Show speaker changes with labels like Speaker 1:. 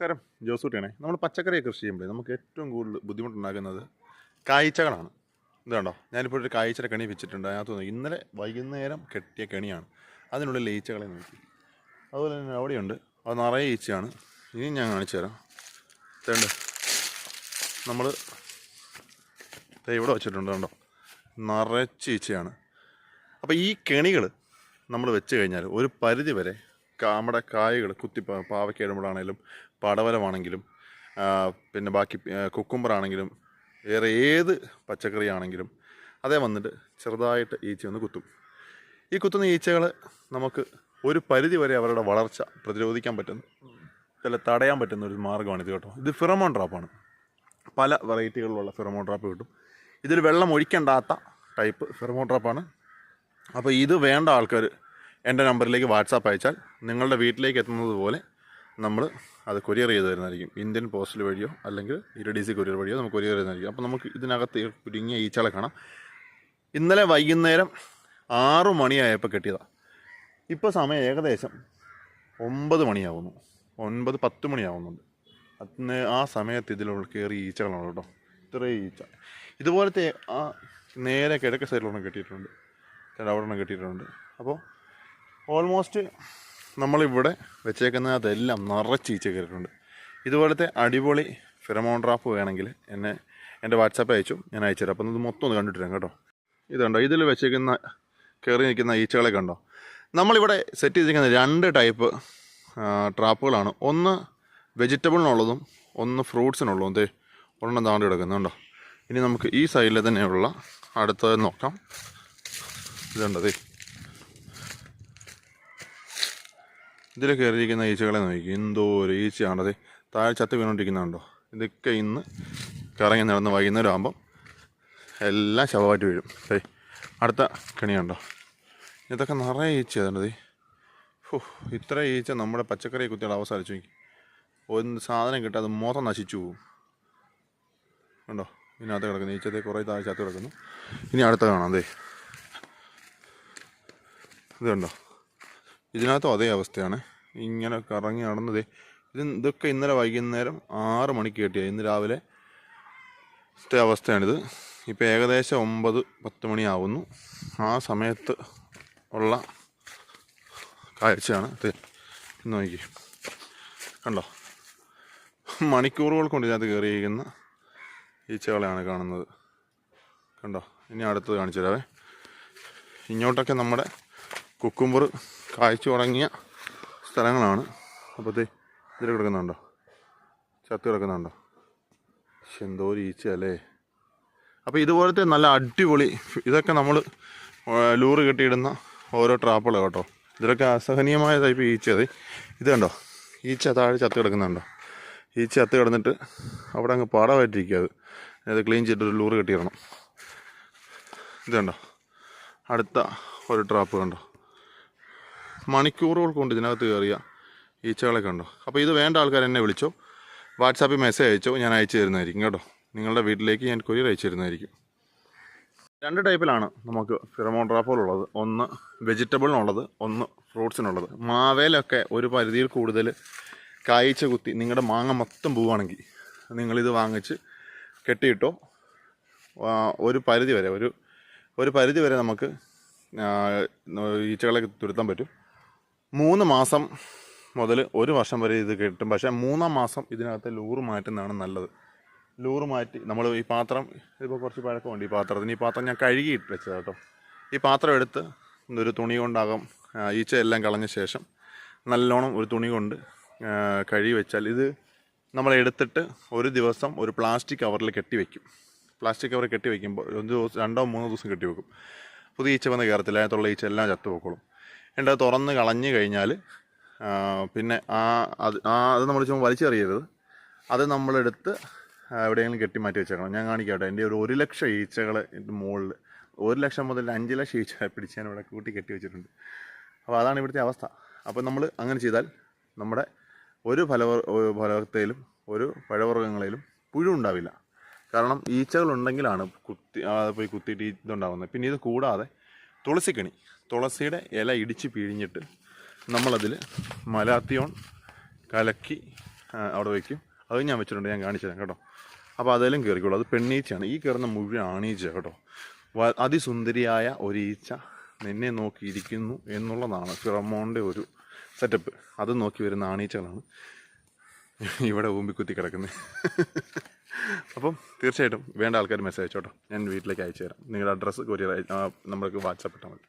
Speaker 1: നമസ്കാരം. ജോസൂട്ടിയാണേ. നമ്മൾ പച്ചക്കറി കൃഷി ചെയ്യുമ്പോൾ നമുക്ക് ഏറ്റവും കൂടുതൽ ബുദ്ധിമുട്ടുണ്ടാകുന്നത് കായ്ച്ചകളാണ്. ഇതുണ്ടോ ഞാനിപ്പോൾ ഒരു കായ്ച്ചയുടെ കെണി വെച്ചിട്ടുണ്ട്. അതിനകത്ത് തോന്നുന്നു ഇന്നലെ വൈകുന്നേരം കെട്ടിയ കെണിയാണ്. അതിനുള്ളിൽ ഈച്ചകളെ നോക്കി. അതുപോലെ തന്നെ അവിടെയുണ്ട്. അത് നിറയെ ഈച്ചയാണ്. ഇനി ഞാൻ കാണിച്ചു തരാം. തേണ്ട നമ്മൾ ഇവിടെ വെച്ചിട്ടുണ്ട് കണ്ടോ? നിറച്ച് ഈച്ചയാണ്. അപ്പോൾ ഈ കെണികൾ നമ്മൾ വെച്ച് കഴിഞ്ഞാൽ ഒരു പരിധി വരെ നമ്മുടെ കായകൾ കുത്തി പാവയ്ക്ക പടവലമാണെങ്കിലും പിന്നെ ബാക്കി കുക്കുംബർ ആണെങ്കിലും വേറെ ഏത് പച്ചക്കറി ആണെങ്കിലും അതേ വന്നിട്ട് ചെറുതായിട്ട് ഈച്ച ഒന്ന് കുത്തും. ഈ കുത്തുന്ന ഈച്ചകൾ നമുക്ക് ഒരു പരിധി വരെ അവരുടെ വളർച്ച പ്രതിരോധിക്കാൻ പറ്റുന്ന ചില തടയാൻ പറ്റുന്ന ഒരു മാർഗമാണ് ഇത് കേട്ടോ. ഇത് ഫിറമോൺ ഡ്രോപ്പാണ് പല വെറൈറ്റികളിലുള്ള ഫിറമോൺ ഡ്രോപ്പ് കിട്ടും. ഇതിൽ വെള്ളം ഒഴിക്കേണ്ടാത്ത ടൈപ്പ് ഫിറമോൺ ഡ്രോപ്പാണ് അപ്പോൾ ഇത് വേണ്ട ആൾക്കാർ എന്റെ നമ്പറിലേക്ക് വാട്സാപ്പ് അയച്ചാൽ നിങ്ങളുടെ വീട്ടിലേക്ക് എത്തുന്നത് പോലെ നമ്മൾ അത് കൊറിയർ ചെയ്ത് തരുന്നതായിരിക്കും. ഇന്ത്യൻ പോസ്റ്റൽ വഴിയോ അല്ലെങ്കിൽ ഇരു ഡി സി കൊറിയർ വഴിയോ നമുക്ക് കൊറിയർ ചെയ്യുന്നതായിരിക്കും അപ്പോൾ നമുക്ക് ഇതിനകത്ത് കുരുങ്ങിയ ഈച്ചകളെ കാണാം. ഇന്നലെ വൈകുന്നേരം ആറു മണിയായപ്പോൾ കെട്ടിയതാണ് ഇപ്പോൾ സമയം ഏകദേശം ഒമ്പത് മണിയാവുന്നു. ഒൻപത് പത്ത് മണിയാവുന്നുണ്ട്. അന്ന് ആ സമയത്ത് ഇതിലുള്ള കയറി ഈച്ചകളാണ് കേട്ടോ. ഇത്രയും ഈച്ച ഇതുപോലത്തെ ആ നേരെ കിഴക്ക് സൈഡിലൊന്നും കെട്ടിയിട്ടുണ്ട്. അവിടെ കെട്ടിയിട്ടുണ്ട്. അപ്പോൾ ഓൾമോസ്റ്റ് നമ്മളിവിടെ വെച്ചേക്കുന്നതെല്ലാം നിറച്ച് ഈച്ച കയറിയിട്ടുണ്ട് ഇതുപോലത്തെ അടിപൊളി ഫിറമോൺ ട്രാപ്പ് വേണമെങ്കിൽ എന്നെ എന്റെ വാട്സാപ്പ് അയച്ചു ഞാൻ അയച്ചുതരാം അപ്പം ഇത് മൊത്തം ഒന്ന് കണ്ടിട്ട് തരാം കേട്ടോ. ഇത് കണ്ടോ? ഇതിൽ വെച്ചേക്കുന്ന കയറി നിൽക്കുന്ന ഈച്ചകളെ കണ്ടോ? നമ്മളിവിടെ സെറ്റ് ചെയ്തിരിക്കുന്ന രണ്ട് ടൈപ്പ് ട്രാപ്പുകളാണ് ഒന്ന് വെജിറ്റബിളിനുള്ളതും ഒന്ന് ഫ്രൂട്ട്സിനുള്ളതും ദേ ഒരെണ്ണം താണ്ടി കിടക്കുന്നുണ്ടോ ഇനി നമുക്ക് ഈ സൈഡിൽ തന്നെയുള്ള അടുത്തത് നോക്കാം. ഇതുണ്ടതേ ദേ ഇതിൽ കയറിയിരിക്കുന്ന ഈച്ചകളെ നോക്കി. എന്തോ ഒരു ഈച്ചയാണത് അതെ താഴെ ചത്ത് വീണോണ്ടിരിക്കുന്നുണ്ടോ? ഇതൊക്കെ ഇന്ന് കറങ്ങി നടന്ന് വൈകുന്നേരം ആകുമ്പം എല്ലാം ശവമായിട്ട് വീഴും. ഏയ് അടുത്ത കണിയുണ്ടോ ഇതൊക്കെ നിറയെ ഈച്ചയാണ് ദേ. ഹോ ഇത്ര ഈച്ച നമ്മുടെ പച്ചക്കറി കുത്തിയുടെ അവസാനിച്ചു നോക്കി. ഒന്ന് സാധനം കിട്ടാതെ മൊത്തം നശിച്ചു പോകും. ഉണ്ടോ ഇതിനകത്ത് കിടക്കുന്നു. ഈച്ചത്തെ കുറേ താഴെ ചത്ത് കിടക്കുന്നു. ഇനി അടുത്ത കാണാം അതെ ഇതുണ്ടോ ഇതിനകത്തും അതേ അവസ്ഥയാണ്. ഇങ്ങനെ കറങ്ങി നടന്നത് ഇത് ഇതൊക്കെ ഇന്നലെ വൈകുന്നേരം ആറ് മണിക്ക് കിട്ടിയ. ഇന്ന് രാവിലെ അവസ്ഥയാണിത്. ഇപ്പോൾ ഏകദേശം ഒമ്പത് പത്ത് മണിയാവുന്നു. ആ സമയത്ത് ഉള്ള കാഴ്ചയാണ് ഇത്. നോക്കി കണ്ടോ? മണിക്കൂറുകൾ കൊണ്ട് ഇതിനകത്ത് കയറിയിരിക്കുന്ന ഈച്ചകളെയാണ് കാണുന്നത്. കണ്ടോ? ഇനി അടുത്തത് കാണിച്ചു തരാവേ. ഇങ്ങോട്ടൊക്കെ നമ്മുടെ കുക്കുമ്പർ കായ്ച്ചു തുടങ്ങിയ സ്ഥലങ്ങളാണ്. അപ്പോൾ ദേ ഇതിൽ കിടക്കുന്നുണ്ടോ? ചത്ത് കിടക്കുന്നുണ്ടോ? എന്തോ ഈച്ച അല്ലേ? അപ്പോൾ ഇതുപോലത്തെ നല്ല അടിപൊളി ഇതൊക്കെ നമ്മൾ ലൂറ് കെട്ടിയിടുന്ന ഓരോ ട്രാപ്പുകളാണ് കേട്ടോ. ഇതിലൊക്കെ അസഹനീയമായ ടൈപ്പ് ഈച്ച അത് ഇത് കണ്ടോ? ഈച്ച താഴെ ചത്ത് കിടക്കുന്നുണ്ടോ? ഈച്ച ചത്ത് കിടന്നിട്ട് അവിടെ അങ്ങ് പാടമായിട്ടിരിക്കുക അത്. അത് ക്ലീൻ ചെയ്തിട്ട് ലൂറ് കെട്ടിയിടണം. ഇത് കണ്ടോ? അടുത്ത ഒരു ട്രാപ്പ് കണ്ടോ? മണിക്കൂറുകൾ കൊണ്ട് ഇതിനകത്ത് കയറിയ ഈച്ചകളൊക്കെ ഉണ്ടോ അപ്പോൾ ഇത് വേണ്ട ആൾക്കാർ എന്നെ വിളിച്ചോ. വാട്സാപ്പിൽ മെസ്സേജ് അയച്ചോ. ഞാൻ അയച്ചു തരുന്നതായിരിക്കും കേട്ടോ. നിങ്ങളുടെ വീട്ടിലേക്ക് ഞാൻ കൊറിയർ അയച്ചു തരുന്നതായിരിക്കും. രണ്ട് ടൈപ്പിലാണ് നമുക്ക് ഫിറമോൺ ട്രാപ്പുകളുള്ളത് ഒന്ന് വെജിറ്റബിളിനുള്ളത് ഒന്ന് ഫ്രൂട്ട്സിനുള്ളത് മാവേലൊക്കെ ഒരു പരിധിയിൽ കൂടുതൽ കായ്ച്ച കുത്തി നിങ്ങളുടെ മാങ്ങ മൊത്തം പോവുകയാണെങ്കിൽ നിങ്ങളിത് വാങ്ങിച്ച് കെട്ടിയിട്ടോ ഒരു പരിധി വരെ ഒരു ഒരു പരിധി വരെ നമുക്ക് ഈച്ചകളെ തുരുത്താൻ പറ്റും. മൂന്ന് മാസം മുതൽ ഒരു വർഷം വരെ ഇത് കിട്ടും. പക്ഷേ മൂന്നാം മാസം ഇതിനകത്ത് ലൂറ് മാറ്റുന്നതാണ് നല്ലത്. ലൂറ് മാറ്റി നമ്മൾ ഈ പാത്രം ഇതിപ്പോൾ കുറച്ച് പഴക്കമുണ്ട് ഈ പാത്രത്തിന്. ഈ പാത്രം ഞാൻ കഴുകിയിട്ട് വെച്ചത് കേട്ടോ ഈ പാത്രം എടുത്ത് ഒരു തുണി കൊണ്ടാകും ഈച്ച എല്ലാം കളഞ്ഞ ശേഷം നല്ലോണം ഒരു തുണി കൊണ്ട് കഴുകി വെച്ചാൽ ഇത് നമ്മൾ എടുത്തിട്ട് ഒരു ദിവസം ഒരു പ്ലാസ്റ്റിക് കവറിൽ കെട്ടി വയ്ക്കും പ്ലാസ്റ്റിക് കവർ കെട്ടി വയ്ക്കുമ്പോൾ ഒരു ദിവസം രണ്ടോ മൂന്നോ ദിവസം കെട്ടി വെക്കും. പുതിയ ഈച്ച വന്ന് കയറത്തില്ല അതിനകത്തുള്ള ഈച്ച എല്ലാം ചത്തു അത് തുറന്ന് കളഞ്ഞു കഴിഞ്ഞാൽ പിന്നെ ആ അത് ആ അത് നമ്മൾ ചുമ്മാ വലിച്ചെറിയരുത്. അത് നമ്മളെടുത്ത് എവിടെയെങ്കിലും കെട്ടി മാറ്റി വെച്ചേക്കണം. ഞാൻ കാണിക്കട്ടെ. എന്റെ ഒരു ഒരു ലക്ഷം ഈച്ചകൾ മുകളിൽ ഒരു ലക്ഷം മുതൽ അഞ്ച് ലക്ഷം ഈച്ച പിടിച്ച് ഞാൻ ഇവിടെ കൂട്ടി കെട്ടി വെച്ചിട്ടുണ്ട്. അപ്പോൾ അതാണ് ഇവിടുത്തെ അവസ്ഥ. അപ്പോൾ നമ്മൾ അങ്ങനെ ചെയ്താൽ നമ്മുടെ ഒരു ഫലവർ ഒരു ഒരു പഴവർഗങ്ങളിലും പുഴു ഉണ്ടാവില്ല. കാരണം ഈച്ചകളുണ്ടെങ്കിലാണ് കുത്തി പോയി കുത്തിയിട്ട് ഇതുണ്ടാകുന്നത് പിന്നെ ഇത് കൂടാതെ തുളസിക്കണി. തുളസിയുടെ ഇല ഇടിച്ച് പിഴിഞ്ഞിട്ട് നമ്മളതിൽ മലാത്തിയോൺ കലക്കി അവിടെ വയ്ക്കും അത് ഞാൻ വെച്ചിട്ടുണ്ട് ഞാൻ കാണിച്ചു തരാം കേട്ടോ. അപ്പോൾ അതെല്ലാം കയറിക്കോളൂ അത് പെണ്ണീച്ചയാണ്. ഈ കയറുന്ന മുഴുവൻ ആണീച്ച കേട്ടോ. അതിസുന്ദരിയായ ഒരു ഈച്ച നിന്നെ നോക്കിയിരിക്കുന്നു എന്നുള്ളതാണ് ഫിറമോണിന്റെ ഒരു സെറ്റപ്പ്. അത് നോക്കി വരുന്ന ആണീച്ചകളാണ് ഇവിടെ ഊമ്പിക്കുത്തി കിടക്കുന്നത് അപ്പം തീർച്ചയായിട്ടും വേണ്ട ആൾക്കാർ മെസ്സേജ് അയച്ചോട്ടോ. ഞാൻ വീട്ടിലേക്ക് അയച്ചു തരാം. നിങ്ങളുടെ അഡ്രസ്സ് കൊറിയർ നമ്മൾക്ക് വാട്സപ്പ് ഇട്ടാൽ മതി.